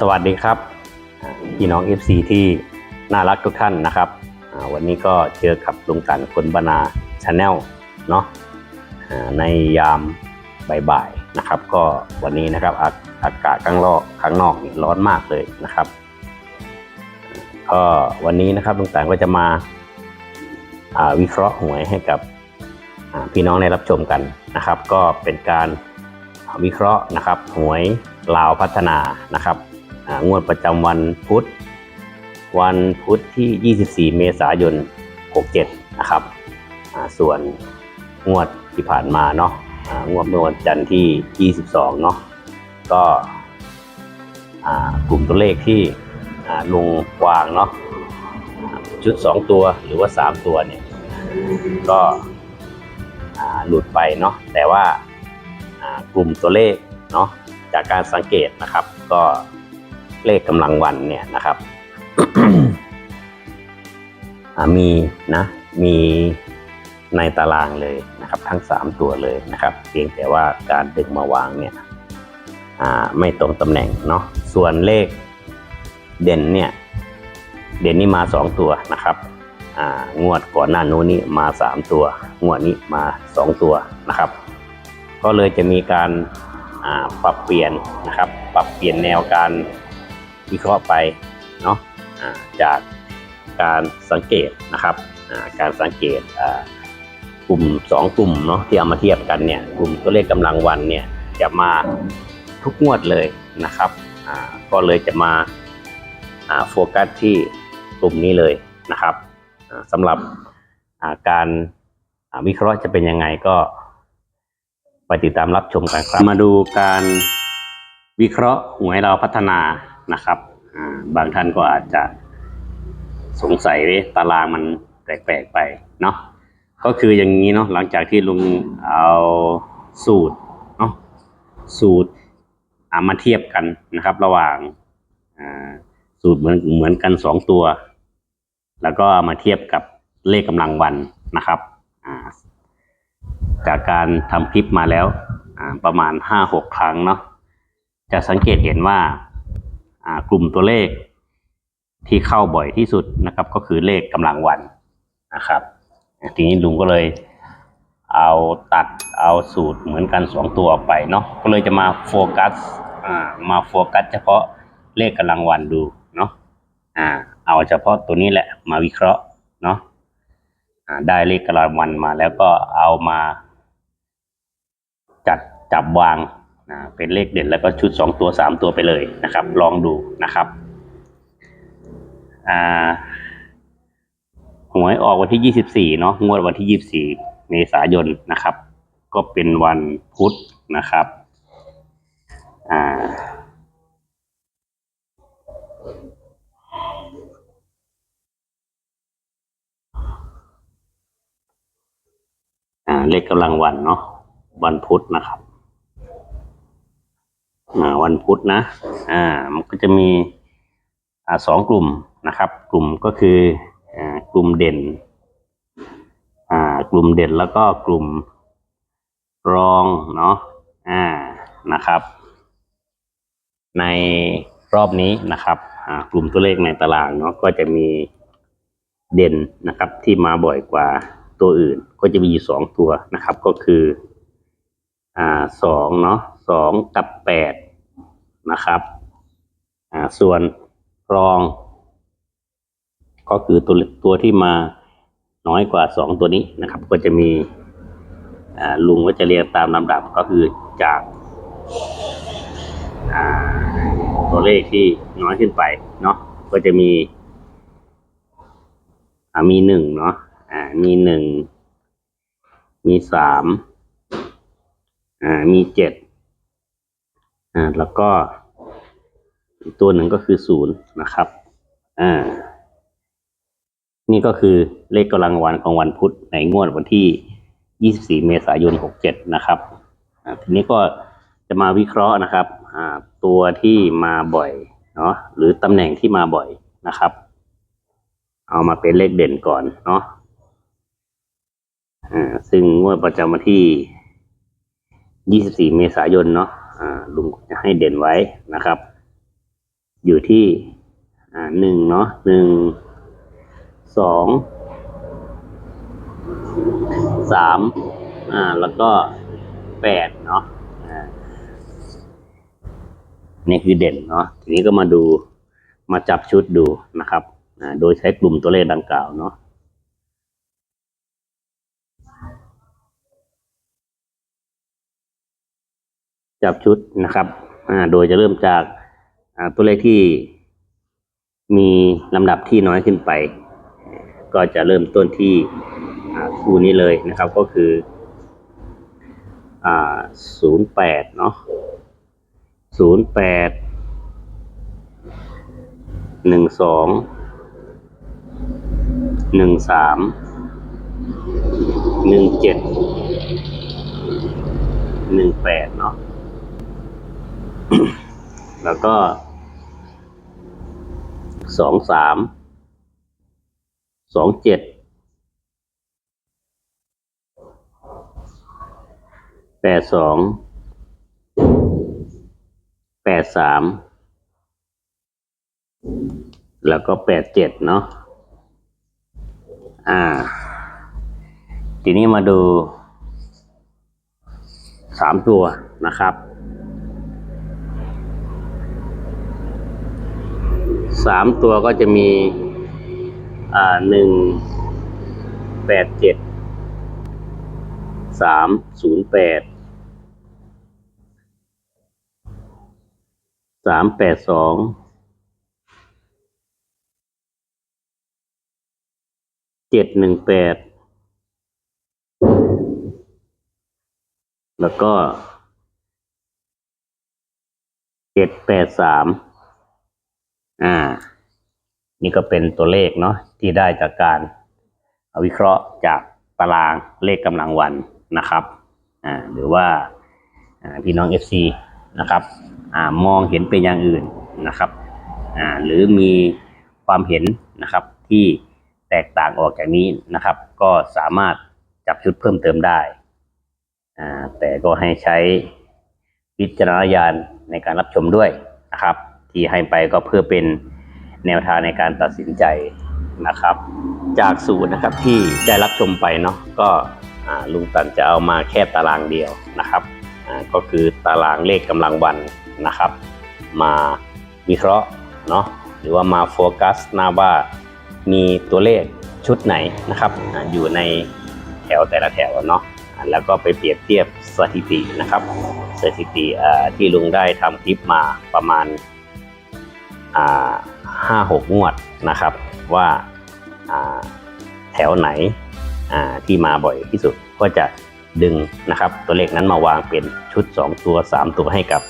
สวัสดีครับพี่น้อง FC ที่น่ารักทุกท่านนะครับวันนี้ก็เจอกับลุงกันคนบรรณาชาแนลเนาะในยามบ่ายๆนะครับ ก็วันนี้นะครับอาอากาศข้างนอกข้างนอกร้อนมากเลยนะครับก็วันนี้นะครับลุงกันก็จะมาวิเคราะห์หวยให้กับพี่น้องได้รับชมกันนะครับ ก็เป็นการวิเคราะห์นะครับหวยลาวพัฒนานะครับ งวดประจำวันพุธ วันพุธที่ 24 เมษายน 67 นะครับ ส่วนงวดที่ผ่านมาเนาะงวดเมื่อวันจันทร์ที่ 22 เนาะก็กลุ่มตัวเลขที่ลงวางเนาะชุด 2 ตัวหรือว่า 3 ตัวเนี่ย ก็หลุดไปเนาะแต่ว่ากลุ่มตัวเลขเนาะจากการสังเกตนะครับ ก็ เลขกำลังวันเนี่ยนะครับมีนะมีในตารางเลยนะครับ ทั้ง 3 ตัวเลยนะครับ เพียงแต่ว่าการดึงมาวางเนี่ยไม่ตรงตำแหน่งเนาะส่วนเลขเด่นเนี่ยเด่นนี่มา 2 ตัวนะครับงวดก่อนหน้านู้นนี่มา 3 ตัว งวดนี้มา 2 ตัวนะครับ ก็เลยจะมีการปรับเปลี่ยนนะครับ ปรับเปลี่ยนแนวการ วิเคราะห์ไปเนาะจากการสังเกตนะครับการสังเกตกลุ่ม 2 กลุ่มเนาะที่เอามาเทียบกันเนี่ยกลุ่มตัวเลขกำลังวันเนี่ยจะมาทุกงวดเลยนะครับก็เลยจะมาโฟกัสที่กลุ่มนี้เลยนะครับอ่าสำหรับาการาวิเคราะห์จะเป็นยังไงก็ไปติดตามรับชมกันครับ มาดูการวิเคราะห์หวยเราพัฒนา นะครับบางท่านก็อาจจะสงสัยว่าตารางมันแปลกๆไปเนาะก็คืออย่างนี้เนาะหลังจากที่ลุงเอาสูตรเนาะสูตรอ่ามาเทียบกันนะครับ ระหว่างสูตรเหมือนเหมือนกันสองตัว แล้วก็มาเทียบกับเลขกำลังวันนะครับจากการทำคลิปมาแล้วประมาณ5-6ครั้งเนาะจะสังเกตเห็นว่า กลุ่มตัวเลขที่เข้าบ่อยที่สุดนะครับ ก็คือเลขกำลังวันนะครับ ทีนี้ลุงก็เลยเอาตัดเอาสูตรเหมือนกัน2ตัวออกไปเนาะก็เลยจะมาโฟกัสมาโฟกัสเฉพาะเลขกำลังวันดูเนาะอ่าเอาเฉพาะตัวนี้แหละมาวิเคราะห์เนาะอ่าได้เลขกระวันมาแล้วก็เอามาจัดจับวาง นะเป็นเลขเด่นแล้วก็ชุดสองตัวสามตัวไปเลยนะครับ ลองดูนะครับอ่าหวยออกวันที่ยี่สิบสี่เนาะงวดวันที่ยี่สิบสี่เมษายนนะครับ ก็เป็นวันพุธนะครับอ่าเลขกำลังวันเนาะวันพุธนะครับ วันพุธนะอ่ามันก็จะมีอ่าสองกลุ่มนะครับ กลุ่มก็คืออ่ากลุ่มเด่นอ่ากลุ่มเด่นแล้วก็กลุ่มรองเนาะอ่านะครับ ในรอบนี้นะครับอ่ากลุ่มตัวเลขในตารางเนาะก็จะมีเด่นนะครับที่มาบ่อยกว่าตัวอื่น ก็จะมีอยู่สองตัวนะครับ ก็คืออ่าสองเนาะสองกับแปด นะครับอ่าส่วนรอง ก็คือตัวตัวที่มาน้อยกว่าสองตัวนี้นะครับ ก็จะมีลุงก็จะเรียงตามลำดับก็คือจากาตัวเลขที่น้อยขึ้นไปเนาะก็จะมีมีหนึ่งเนาะอ่ามีหนึ่งมีสามอ่ามีเจ็ด อ่าแล้วก็อีกตัวหนึ่งก็คือศูนย์นะครับอ่านี่ก็คือเลขกำลังวันของวันพุธในงวดวันที่ 24 เมษายน 67 นะครับอ่าทีนี้ก็จะมาวิเคราะห์นะครับอ่าตัวที่มาบ่อยเนาะหรือตำแหน่งที่มาบ่อยนะครับ เอามาเป็นเลขเด่นก่อนเนาะอ่าซึ่งงวดประจำวันที่ 24 เมษายนเนาะ ลุงจะให้เด่นไว้นะครับ อยู่ที่หนึ่งเนาะหนึ่งสองสามอ่าแล้วก็แปดเนาะนี่คือเด่นเนาะทีนี้ก็มาดูมาจับชุดดูนะครับโดยใช้กลุ่มตัวเลขดังกล่าวเนาะ จับชุดนะครับโดยจะเริ่มจากตัวเลขที่มีลำดับที่น้อยขึ้นไป ก็จะเริ่มต้นที่คู่นี้เลยนะครับก็คืออ่าศูนย์แปดเนาะศูนย์แปดหนึ่งสองหนึ่งสามหนึ่งเจ็ดหนึ่งแปดเนาะ แล้วก็สองสามสองเจ็ดแปดสองแปดสามแล้วก็แปดเจ็ดเนาะอ่า ทีนี้มาดูสามตัวนะครับ สามตัวก็จะมี อ่าหนึ่งแปดเจ็ดสามศูนย์แปดสามแปดสองเจ็ดหนึ่งแปดแล้วก็เจ็ดแปดสาม อ่า นี่ก็เป็นตัวเลขเนาะที่ได้จากการวิเคราะห์จากตารางเลขกำลังวันนะครับ อ่า หรือว่าอ่าพี่น้อง FC นะครับ อ่ามองเห็นเป็นอย่างอื่นนะครับ อ่า หรือมีความเห็นนะครับที่แตกต่างออกจากนี้นะครับ ก็สามารถจับชุดเพิ่มเติมได้ อ่า แต่ก็ให้ใช้วิจารณญาณในการรับชมด้วยนะครับ ที่ให้ไปก็เพื่อเป็นแนวทางในการตัดสินใจนะครับ จากสูตรนะครับที่ได้รับชมไปเนาะก็ลุงตันจะเอามาแค่ตารางเดียวนะครับก็คือตารางเลขกำลังวันนะครับ มาวิเคราะห์เนาะหรือว่ามาโฟกัสหนะว่ามีตัวเลขชุดไหนนะครับอยู่ในแถวแต่ละแถวเนาะแล้วก็ไปเปรียบเทียบสถิตินะครับ สถิติที่ลุงได้ทำคลิปมาประมาณ ห้าหกงวดนะครับว่าแถวไหนที่มาบ่อยที่สุดก็จะดึงนะครับตัวเลขนั้นมาวางเป็นชุด 2 ตัว 3 ตัวให้กับ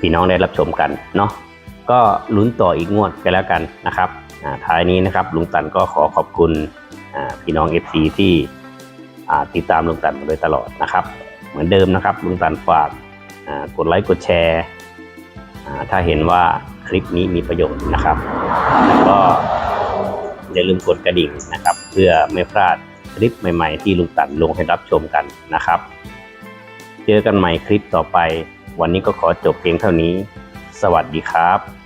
พี่น้องได้รับชมกันเนาะก็ลุ้นต่ออีกงวดกันแล้วกันนะครับท้ายนี้นะครับลุงตันก็ขอขอบคุณพี่น้อง FC ที่อ่ติดตามลุงตันมาโดยตลอดนะครับ เหมือนเดิมนะครับลุงตันฝากกดไลค์กดแชร์ถ้าเห็นว่า คลิปนี้มีประโยชน์นะครับ แล้วก็อย่าลืมกดกระดิ่งนะครับ เพื่อไม่พลาดคลิปใหม่ๆ ที่ลุงตันลงให้รับชมกันนะครับ เจอกันใหม่คลิปต่อไป วันนี้ก็ขอจบเพียงเท่านี้ สวัสดีครับ